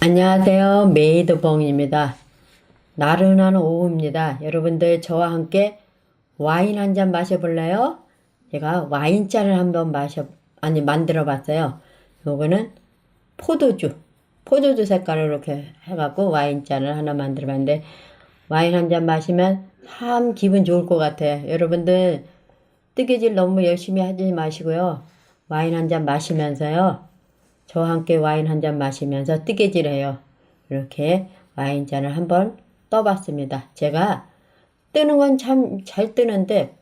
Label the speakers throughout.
Speaker 1: 안녕하세요. 메이드봉입니다. 나른한 오후입니다. 여러분들 저와 함께 와인 한 잔 마셔볼래요? 제가 와인잔을 한번 마셔, 아니, 만들어 봤어요. 요거는 포도주. 포도주 색깔을 이렇게 해갖고 와인잔을 하나 만들어 봤는데, 와인 한 잔 마시면 참 기분 좋을 것 같아요. 여러분들 뜨개질 너무 열심히 하지 마시고요. 와인 한 잔 마시면서요. 저와 함께 와인 한 잔 마시면서 뜨개질해요. 이렇게 와인잔을 한번 떠봤습니다. 제가 뜨는 건 참 잘 뜨는데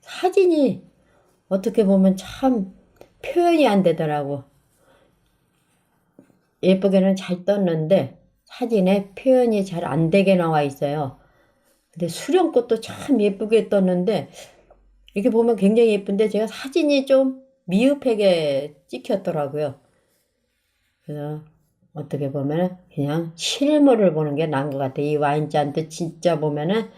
Speaker 1: 사진이 어떻게 보면 참 표현이 안 되더라고. 예쁘게는 잘 떴는데 사진에 표현이 잘 안 되게 나와 있어요. 근데 수령꽃도 참 예쁘게 떴는데 이렇게 보면 굉장히 예쁜데 제가 사진이 좀 미흡하게 찍혔더라고요. 그래서 어떻게 보면 그냥 실물을 보는 게 나은 것 같아요. 이 와인잔도 진짜 보면은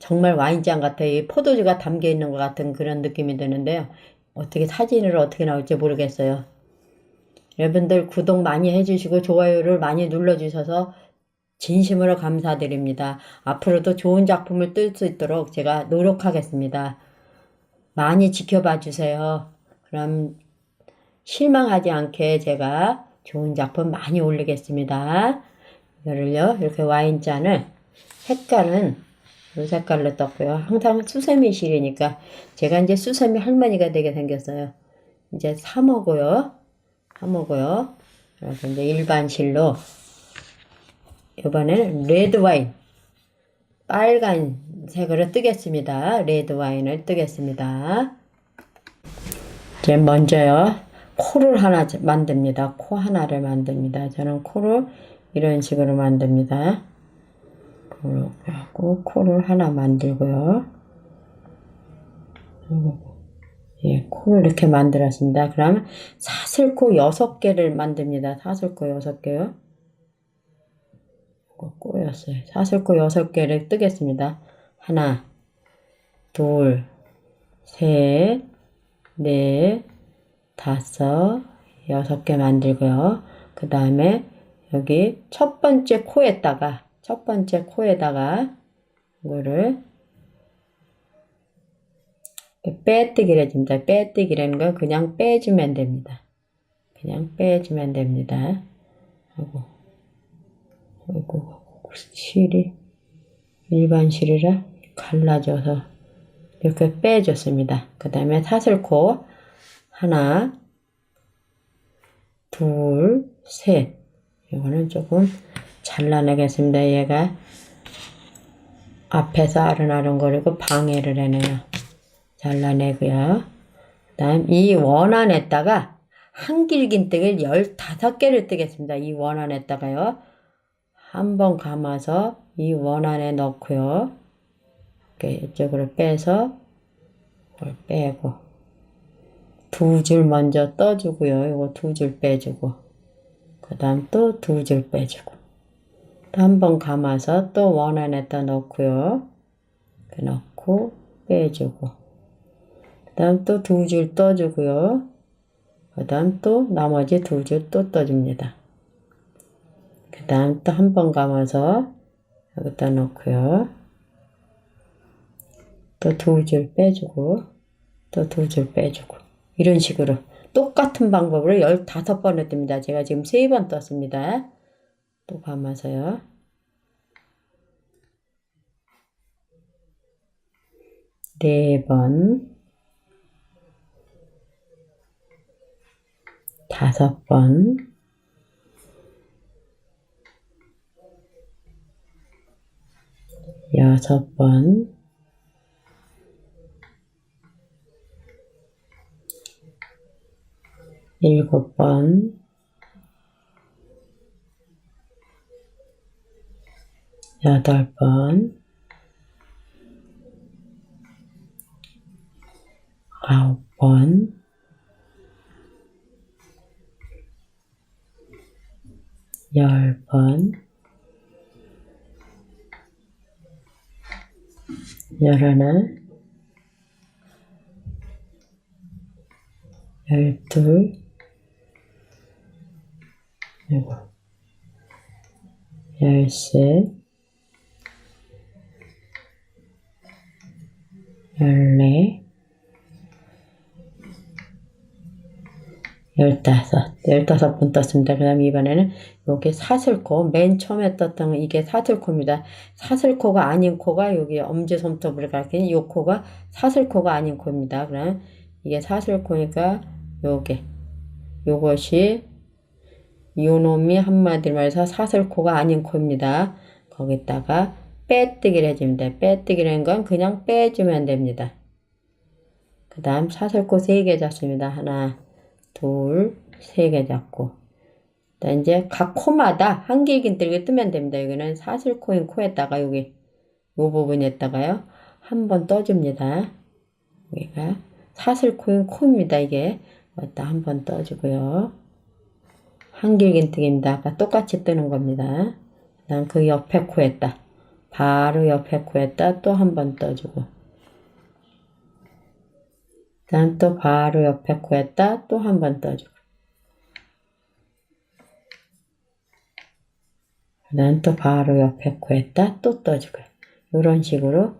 Speaker 1: 정말 와인잔 같아요. 이 포도주가 담겨 있는 것 같은 그런 느낌이 드는데요. 어떻게 사진으로 어떻게 나올지 모르겠어요. 여러분들 구독 많이 해주시고 좋아요를 많이 눌러주셔서 진심으로 감사드립니다. 앞으로도 좋은 작품을 뜰 수 있도록 제가 노력하겠습니다. 많이 지켜봐 주세요. 그럼 실망하지 않게 제가 좋은 작품 많이 올리겠습니다. 이거를요, 이렇게 와인잔을 색깔은 이 색깔로 떴고요. 항상 수세미 실이니까 제가 이제 수세미 할머니가 되게 생겼어요. 이제 사먹어요. 사먹어요. 그래서 이제 일반 실로 이번에는 레드 와인 빨간색으로 뜨겠습니다. 레드 와인을 뜨겠습니다. 이제 먼저요. 코를 하나 만듭니다. 코 하나를 만듭니다. 저는 코를 이런 식으로 만듭니다. 그렇게 하고 코를 하나 만들고요. 예, 코를 이렇게 만들었습니다. 그러면 사슬코 여섯 개를 만듭니다. 사슬코 여섯 개요. 꼬였어요. 사슬코 여섯 개를 뜨겠습니다. 하나, 둘, 셋, 넷, 다섯, 여섯 개 만들고요. 그 다음에 여기 첫 번째 코에다가, 첫 번째 코에다가 이거를 빼뜨기를 해줍니다. 빼뜨기라는 건 그냥 빼주면 됩니다. 그냥 빼주면 됩니다. 하고, 아이고, 실이 일반 실이라 갈라져서 이렇게 빼줬습니다. 그 다음에 사슬코 하나, 둘, 셋. 이거는 조금 잘라내겠습니다. 얘가 앞에서 아른아른거리고 방해를 해내요. 잘라내고요. 그 다음 이 원 안에다가 한 길긴뜨기를 15개를 뜨겠습니다. 이 원 안에다가요. 한번 감아서 이 원 안에 넣고요. 이렇게 이쪽으로 빼서 이걸 빼고 두 줄 먼저 떠주고요. 이거 두 줄 빼주고 그 다음 또 두 줄 빼주고 또 한 번 감아서 또 원 안에다 넣고요. 이렇게 넣고 빼주고 그 다음 또 두 줄 떠주고요. 그 다음 또 나머지 두 줄 또 떠줍니다. 그 다음 또 한 번 감아서 여기다 넣고요. 또 두 줄 빼주고 또 두 줄 빼주고 이런 식으로 똑같은 방법으로 15번을 뜹니다. 제가 지금 3번 떴습니다. 또 감아서요. 네 번, 다섯 번, 여섯 번, 일곱 번, 여덟 번, 아홉 번, 10번. 11 12 13 14 열다섯, 열다섯 번 떴습니다. 그 다음 이번에는 여기 사슬코, 맨 처음에 떴던 이게 사슬코입니다. 사슬코가 아닌 코가 여기 엄지손톱을 가리키는 이 코가 사슬코가 아닌 코입니다. 그럼 이게 사슬코니까 요게, 요것이 요놈이 한마디로 말해서 사슬코가 아닌 코입니다. 거기다가 빼뜨기를 해줍니다. 빼뜨기라는 건 그냥 빼주면 됩니다. 그 다음 사슬코 3개 잡습니다. 하나, 둘, 세개 잡고. 자, 이제 각 코마다 한 길긴뜨기 뜨면 됩니다. 여기는 사슬코인 코에다가 여기 요 부분에다가요. 한 번 떠줍니다. 여기가 사슬코인 코입니다. 이게 여기다 한 번 떠주고요. 한 길긴뜨기입니다. 아까 똑같이 뜨는 겁니다. 그다음 그 옆에 코에다 바로 옆에 코에다 또 한 번 떠주고 그 다음 또 바로 옆에 코에다 또 한 번 떠주고 그다음 또 바로 옆에 코에다 또 떠주고요. 이런 식으로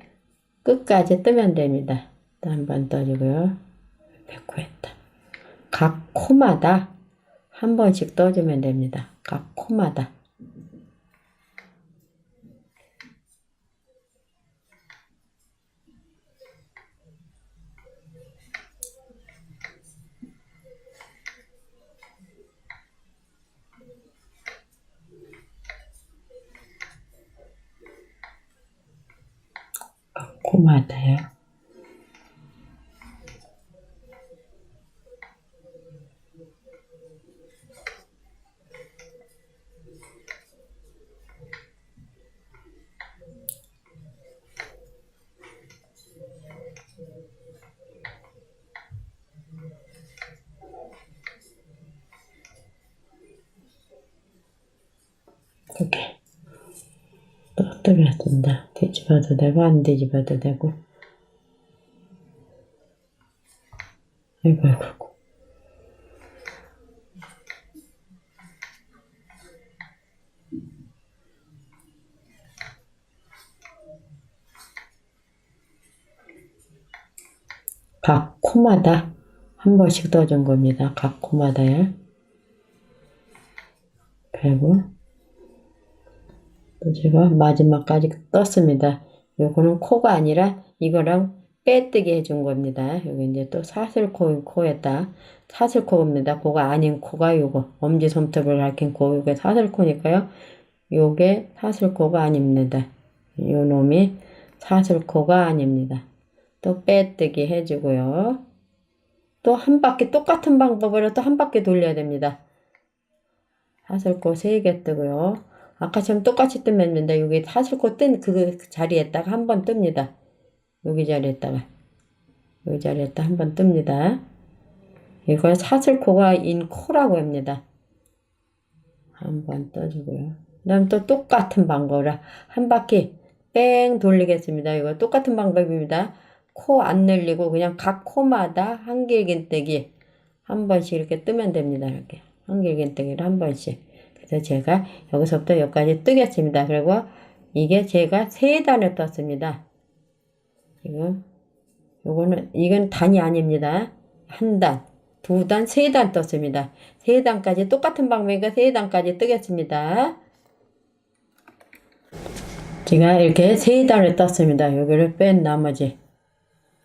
Speaker 1: 끝까지 뜨면 됩니다. 또 한 번 떠주고요. 옆에 코에다 각 코마다 한 번씩 떠주면 됩니다. 각 코마다 각 코마다요. 뒤집어도 되고 안 뒤집어도 되고. 아이고 아이고. 각 코마다 한 번씩 떠준 겁니다. 각 코마다요. 그리고 또 제가 마지막까지 떴습니다. 요거는 코가 아니라 이거랑 빼뜨기 해준 겁니다. 여기 이제 또 사슬코 코에다 사슬코입니다. 코가 아닌 코가 요거 엄지손톱을 가리킨 코 요게 사슬코니까요. 요게 사슬코가 아닙니다. 요 놈이 사슬코가 아닙니다. 또 빼뜨기 해주고요. 또 한 바퀴 똑같은 방법으로 또 한 바퀴 돌려야 됩니다. 사슬코 3개 뜨고요. 아까처럼 똑같이 뜨면 됩니다. 여기 사슬코 뜬 그 자리에다가 한 번 뜹니다. 여기 자리에다가 여기 자리에다 한 번 뜹니다. 이걸 사슬코가 인 코라고 합니다. 한 번 떠주고요. 그 다음 또 똑같은 방법으로 한 바퀴 뺑 돌리겠습니다. 이거 똑같은 방법입니다. 코 안 늘리고 그냥 각 코마다 한 길긴뜨기 한 번씩 이렇게 뜨면 됩니다. 이렇게 한 길긴뜨기를 한 번씩. 그래서 제가 여기서부터 여기까지 뜨겠습니다. 그리고 이게 제가 세 단을 떴습니다. 지금 요거는 이건 단이 아닙니다. 한 단, 두 단, 세 단 떴습니다. 세 단까지 똑같은 방법이니까 세 단까지 뜨겠습니다. 제가 이렇게 세 단을 떴습니다. 여기를 뺀 나머지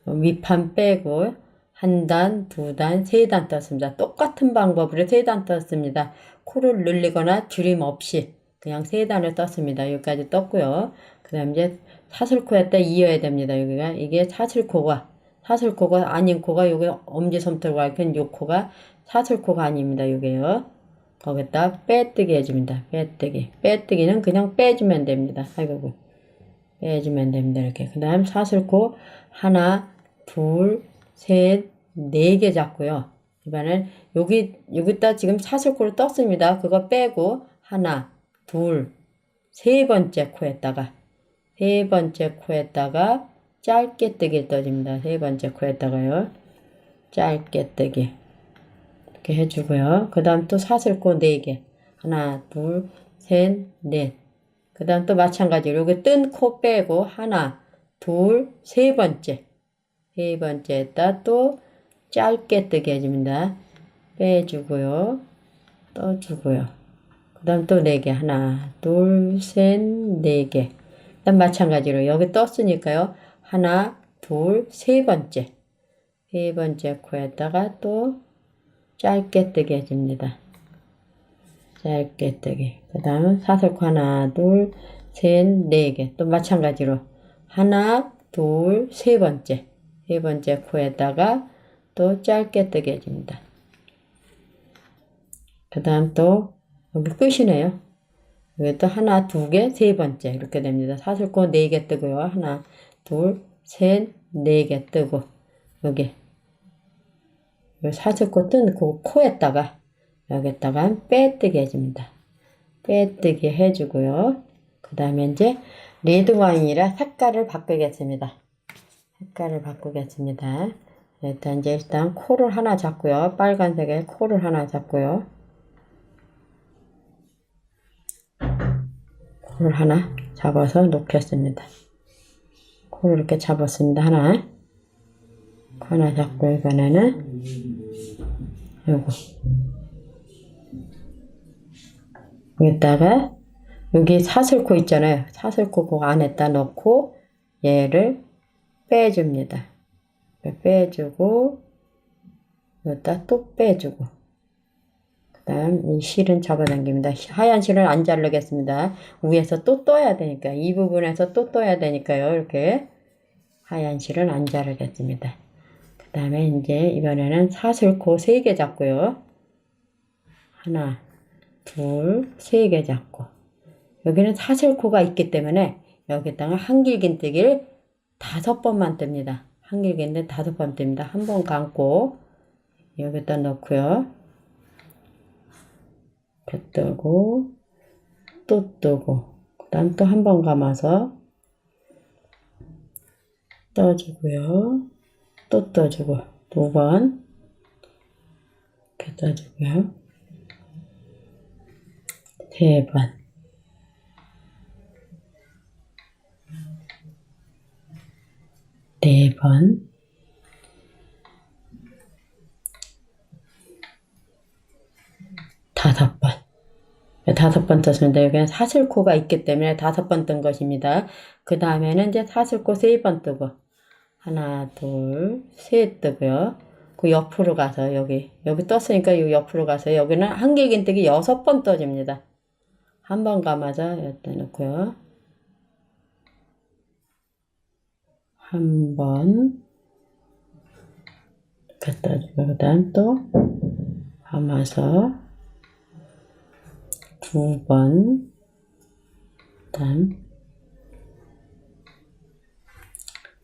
Speaker 1: 밑판 빼고 한 단, 두 단, 세 단 떴습니다. 똑같은 방법으로 세 단 떴습니다. 코를 늘리거나 줄임 없이 그냥 세 단을 떴습니다. 여기까지 떴고요. 그 다음 이제 사슬코에다 이어야 됩니다. 여기가 이게 사슬코가 사슬코가 아닌 코가 여기 엄지손톱과 가리킨 요 코가 사슬코가 아닙니다. 요게요. 거기다 빼뜨기 해줍니다. 빼뜨기. 빼뜨기는 그냥 빼주면 됩니다. 아이고 빼주면 됩니다. 이렇게. 그 다음 사슬코 하나, 둘, 셋, 네 개 잡고요. 이번엔 여기, 여기다 지금 사슬코를 떴습니다. 그거 빼고 하나, 둘, 세 번째 코에다가 세 번째 코에다가 짧게 뜨기 떠줍니다. 세 번째 코에다가요. 짧게 뜨기. 이렇게 해주고요. 그 다음 또 사슬코 4개. 하나, 둘, 셋, 넷. 그 다음 또 마찬가지로 여기 뜬 코 빼고 하나, 둘, 세 번째. 세 번째에다 또 짧게 뜨게 해줍니다. 빼주고요. 떠주고요. 그 다음 또네 개. 하나, 둘, 셋, 네 개. 그 다음 마찬가지로 여기 떴으니까요. 하나, 둘, 세 번째. 세 번째 코에다가 또 짧게 뜨게 해줍니다. 짧게 뜨기. 그 다음 사슬코 하나, 둘, 셋, 네 개. 또 마찬가지로 하나, 둘, 세 번째. 세 번째 코에다가 또 짧게 뜨게 해줍니다. 그 다음 또 여기 끝이네요. 여기 또 하나, 두 개, 세 번째 이렇게 됩니다. 사슬코 네 개 뜨고요. 하나, 둘, 셋, 네 개 뜨고 여기 요 사슬코 뜬 그 코에다가 여기다가 빼뜨기 해줍니다. 빼뜨기 해주고요. 그 다음에 이제 레드 와인이라 색깔을 바꾸겠습니다. 색깔을 바꾸겠습니다. 일단 이제 일단 코를 하나 잡고요. 빨간색에 코를 하나 잡고요. 코를 하나 잡아서 놓겠습니다. 코를 이렇게 잡았습니다. 하나. 코 하나 잡고 이번에는 요거 여기다가 여기 사슬코 있잖아요. 사슬코 그 안에다 넣고 얘를 빼줍니다. 빼주고 여기다 또 빼주고 그 다음 이 실은 잡아당깁니다. 하얀 실은 안 자르겠습니다. 위에서 또 떠야 되니까 이 부분에서 또 떠야 되니까요. 이렇게 하얀 실은 안 자르겠습니다. 그 다음에 이제 이번에는 사슬코 3개 잡고요. 하나 둘, 세 개 잡고 여기는 사슬코가 있기 때문에 여기다가 한길긴뜨기를 다섯 번만 뜹니다. 한길긴뜨 다섯 번 뜹니다. 한 번 감고 여기다 넣고요. 이렇게 뜨고 또 뜨고 그 다음 또 한 번 감아서 떠주고요. 또 떠주고 두 번 이렇게 떠주고요. 세 번. 네 번. 다섯 번. 다섯 번 떴습니다. 여기는 사슬코가 있기 때문에 다섯 번 뜬 것입니다. 그 다음에는 이제 사슬코 세 번 뜨고, 하나, 둘, 셋 뜨고요. 그 옆으로 가서 여기, 여기 떴으니까 이 옆으로 가서 여기는 한길긴뜨기 여섯 번 떠집니다. 한 번 감아서 여기다 놓고요. 한 번. 갖다 주고, 그 다음 또 감아서 두 번. 그 다음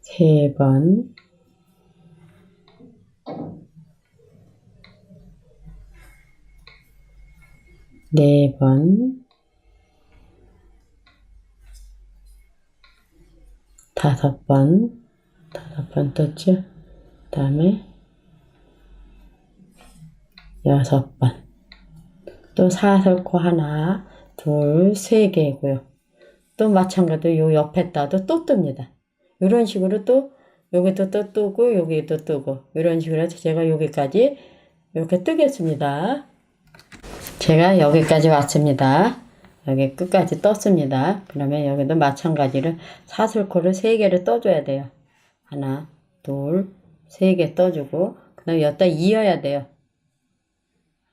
Speaker 1: 세 번. 네 번. 다섯 번, 다섯 번 떴죠? 그 다음에 여섯 번. 또 사슬코 하나, 둘, 세 개고요. 또 마찬가지로 요 옆에다도 또 뜹니다. 이런 식으로 또 여기도 또 뜨고 여기도 뜨고 이런 식으로 해서 제가 여기까지 이렇게 뜨겠습니다. 제가 여기까지 왔습니다. 여기 끝까지 떴습니다. 그러면 여기도 마찬가지로 사슬코를 3개를 떠줘야 돼요. 하나, 둘, 세 개 떠주고 그 다음에 여기다 이어야 돼요.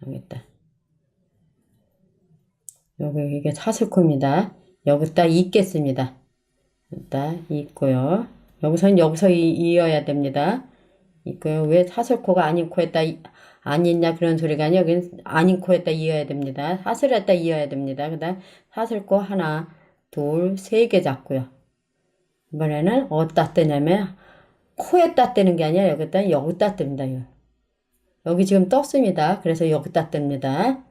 Speaker 1: 여기다. 여기 이게 사슬코입니다. 여기다 잇겠습니다. 여기다 잇고요. 여기서는 여기서 이, 이어야 됩니다. 있고요. 왜 사슬코가 아닌 코에다 있냐 그런 소리가 아니라 여기는 아닌 코에다 이어야 됩니다. 사슬에다 이어야 됩니다. 그 다음 사슬코 하나, 둘, 세 개 잡고요. 이번에는 어디다 뜨냐면 코에다 뜨는 게 아니라 여기다 여기다 뜹니다. 여기 지금 떴습니다. 그래서 여기다 뜹니다.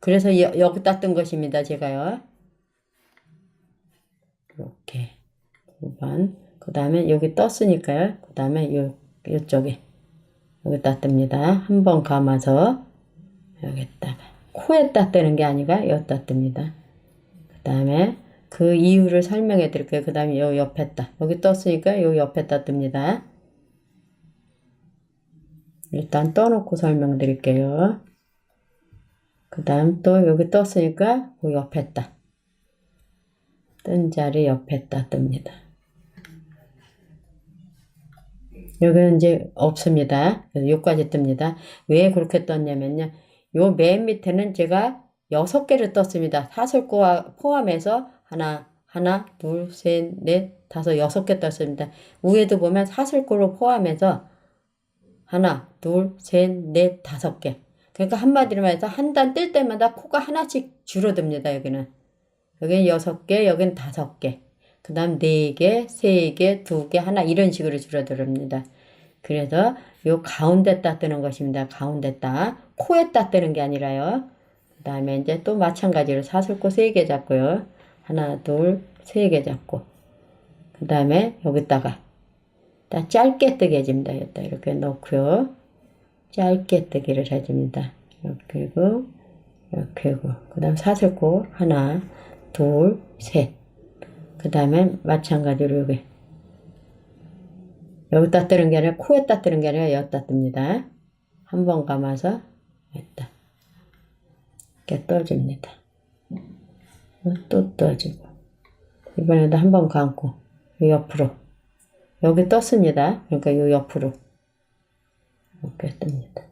Speaker 1: 그래서 여, 여기다 뜬 것입니다. 제가요. 이렇게 두 번. 그 다음에 여기 떴으니까요. 그 다음에 요, 요쪽에 여기다 뜹니다. 한 번 감아서 여기다가 코에다 뜨는 게 아니라 여기다 뜹니다. 그 다음에 그 이유를 설명해 드릴게요. 그 다음에 요 옆에다 여기 떴으니까 요 옆에다 뜹니다. 일단 떠놓고 설명드릴게요. 그 다음 또 여기 떴으니까 그 옆에다 뜬 자리 옆에다 뜹니다. 여기는 이제 없습니다. 그래서 여기까지 뜹니다. 왜 그렇게 떴냐면요. 요 맨 밑에는 제가 여섯 개를 떴습니다. 사슬코와 포함해서 하나, 하나, 둘, 셋, 넷, 다섯, 여섯 개 떴습니다. 위에도 보면 사슬코를 포함해서 하나, 둘, 셋, 넷, 다섯 개. 그러니까 한마디로 말해서 한 단 뜰 때마다 코가 하나씩 줄어듭니다. 여기는. 여기는 여섯 개, 여기는 다섯 개. 그 다음 네 개, 세 개, 두 개, 하나 이런 식으로 줄어듭니다. 그래서 요 가운데 따 뜨는 것입니다. 가운데 따. 코에 따 뜨는 게 아니라요. 그 다음에 이제 또 마찬가지로 사슬코 세개 잡고요. 하나, 둘, 세개 잡고. 그 다음에 여기다가 딱 짧게 뜨게 해줍니다. 여기다 이렇게 놓고요. 짧게 뜨기를 해줍니다. 이렇게 하고, 이렇게 하고. 그 다음 사슬코 하나, 둘, 셋. 그 다음에 마찬가지로 여기 여기다 뜨는 게 아니라 코에다 뜨는 게 아니라 여기다 뜹니다. 한 번 감아서 여기다 이렇게 떠줍니다. 또 떠주고 이번에도 한 번 감고 요 옆으로 여기 떴습니다. 그러니까 요 옆으로 이렇게 뜹니다.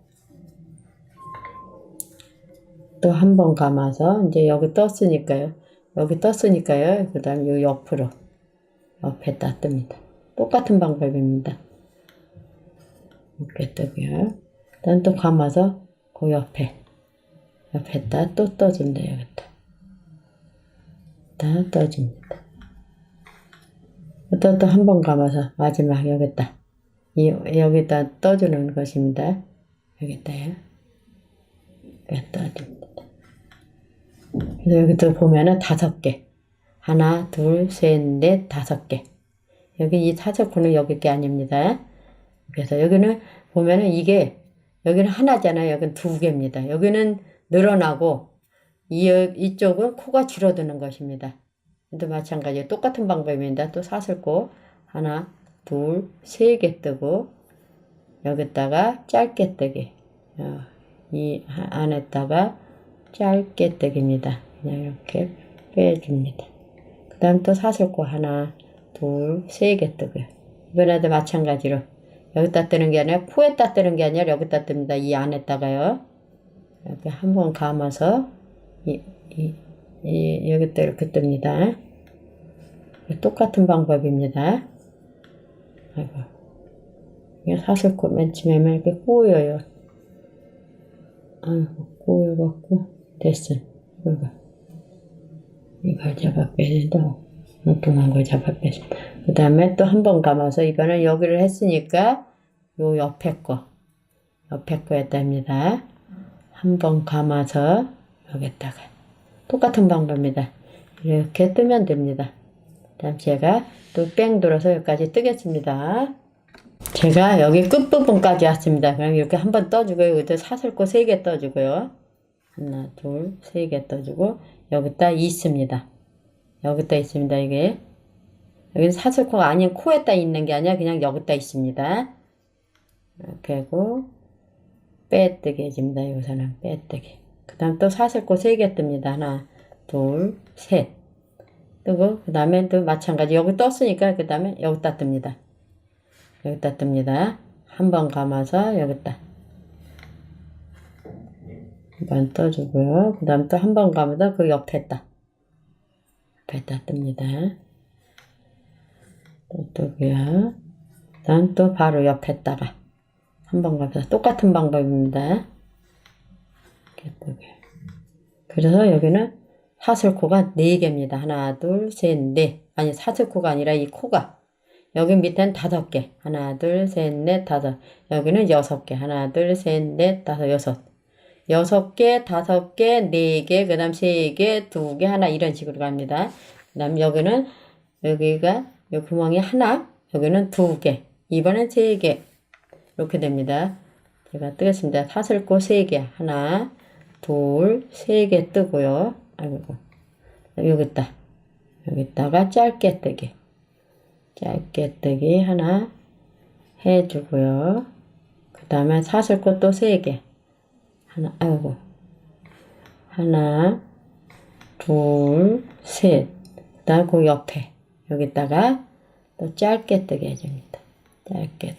Speaker 1: 또 한 번 감아서 이제 여기 떴으니까요. 여기 떴으니까요. 그 다음 요 옆으로 옆에 다 뜹니다. 똑같은 방법입니다. 이렇게 뜨고요. 그다음 또 감아서 그 옆에 옆에다 또 떠준다 여기다. 다 떠줍니다. 또 또 한 번 감아서 마지막 여기다 이 여기다 떠주는 것입니다. 여기다요. 이렇게 떠줍니다. 여기도 보면은 다섯 개. 하나, 둘, 셋, 넷, 다섯 개. 여기 이 사적코는 여기 게 아닙니다. 그래서 여기는 보면은 이게 여기는 하나잖아요. 여기는 두 개입니다. 여기는 늘어나고 이 이쪽은 코가 줄어드는 것입니다. 또 마찬가지 똑같은 방법입니다. 또 사슬코 하나, 둘, 세 개 뜨고 여기다가 짧게 뜨기. 어, 이 안에다가 짧게 뜨기입니다. 그냥 이렇게 빼줍니다. 그 다음 또 사슬코 하나, 둘, 세 개 뜨고요. 이번에도 마찬가지로 여기다 뜨는 게 아니라 코에다 뜨는 게 아니라 여기다 뜹니다. 이 안에다가요. 이렇게 한 번 감아서 이, 이, 이, 여기다 이렇게 뜹니다. 똑같은 방법입니다. 아이고. 사슬코 맨 처음에 이렇게 꼬여요. 아이고, 꼬여갖고, 됐어. 이거. 이걸 잡아 된다고. 엉뚱한 걸 잡아 빼서. 그 다음에 또 한 번 감아서 이번엔 여기를 했으니까 요 옆에 거, 옆에 거에다 합니다. 한 번 감아서 여기다가 똑같은 방법입니다. 이렇게 뜨면 됩니다. 다음 제가 또 뺑 돌아서 여기까지 뜨겠습니다. 제가 여기 끝부분까지 왔습니다. 그럼 이렇게 한 번 떠주고요. 여기다 사슬코 세개 떠주고요. 하나, 둘, 세 개 떠주고 여기다 있습니다. 여기다 있습니다. 이게 여기는 사슬코가 아닌 코에다 있는 게 아니라 그냥 여기다 있습니다. 이렇게 하고 빼뜨기 해줍니다. 여기서는 빼뜨기. 그 다음 또 사슬코 세개 뜹니다. 하나, 둘, 셋. 뜨고 그 다음에 또 마찬가지 여기 떴으니까 그 다음에 여기다 뜹니다. 여기다 뜹니다. 한 번 감아서 여기다 한번 떠주고요. 그 다음 또 한번 감아서 그 옆에 다 옆에 다 뜹니다. 또 뜨고요. 그 다음 또 바로 옆에다가 한번 감아서 똑같은 방법입니다. 이렇게. 그래서 여기는 사슬코가 4개입니다. 하나, 둘, 셋, 넷. 아니, 사슬코가 아니라 이 코가. 여기 밑에는 다섯 개. 하나, 둘, 셋, 넷, 다섯. 여기는 여섯 개. 하나, 둘, 셋, 넷, 다섯, 여섯. 여섯 개, 다섯 개, 네 개, 그 다음 세 개, 두 개, 하나 이런 식으로 갑니다. 그 다음 여기는 여기가 요 구멍이 하나, 여기는 두 개. 이번엔 세 개. 이렇게 됩니다. 제가 뜨겠습니다. 사슬코 세 개. 하나, 둘, 세 개 뜨고요. 아이고. 여기 있다. 여기다가 짧게 뜨기. 짧게 뜨기 하나 해주고요. 그 다음에 사슬코 또 세 개. 하나, 아이고. 하나, 둘, 셋. 그 다음 그 옆에. 여기다가 또 짧게 뜨게 해줍니다. 짧게